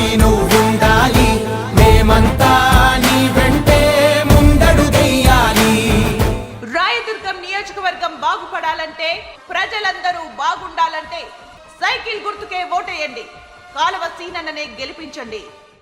తోడై నువ్వుండాలి. మేమంతా నీ వెంటే ముందడుగెయ్యాలి రాయదుర్గం నియోజకవర్గం బాగుపడాలంటే ప్రజలందరూ బాగుండాలంటే సైకిల్ గుర్తుకే ఓటేయండి. కాలువ సీనన్ననే గెలిపించండి.